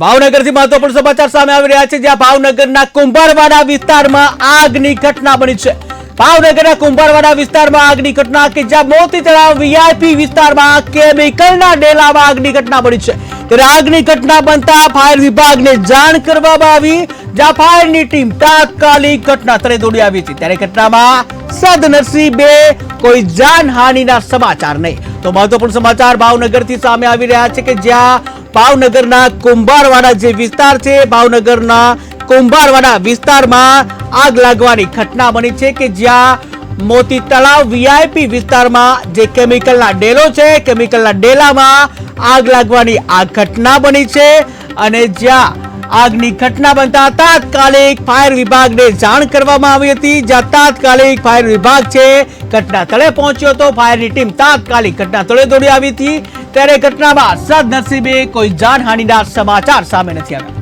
ભાવનગરથી મહત્વપૂર્ણ સમાચાર સામે આવી રહ્યા છે, જ્યાં ભાવનગરના કુંભારવાડા વિસ્તારમાં આગની ઘટના બની છે. ભાવનગરના કુંભારવાડા વિસ્તારમાં આગની ઘટના કે જ્યાં મોતી તળાવ વીઆઈપી વિસ્તારમાં કેમિકલના ડેલામાં આગની ઘટના બની છે. ત્યારે આગની ઘટના બનતા ફાયર વિભાગને જાણ કરવામાં આવી, જ્યાં ફાયરની ટીમ તાત્કાલિક ઘટના સ્થળે દોડી આવી હતી. ત્યારે ઘટનામાં સદનસીબે કોઈ જાનહાનિના સમાચાર નહીં. તો મહત્વપૂર્ણ સમાચાર ભાવનગરથી સામે આવી રહ્યા છે કે જ્યાં ભાવનગરના કુંભારવાડા જે વિસ્તાર છે, ભાવનગરના કુંભારવાડા વિસ્તારમાં આગ લાગવાની ઘટના બની છે કે જ્યાં મોતી તળાવ વીઆઈપી વિસ્તારમાં જે કેમિકલના ડેલો છે, કેમિકલના ડેલામાં આગ લાગવાની આ ઘટના બની છે અને જ્યાં આગની ઘટના બનતા તાત્કાલિક ફાયર વિભાગને જાણ કરવામાં આવી હતી. જ્યાં તાત્કાલિક ફાયર વિભાગ છે ઘટના સ્થળે પહોંચ્યો હતો. ફાયરની ટીમ તાત્કાલિક ઘટના સ્થળે દોડી આવી હતી. ત્યારે ઘટનામાં સદનસીબે કોઈ જાનહાનિના સમાચાર સામે નથી આવ્યા.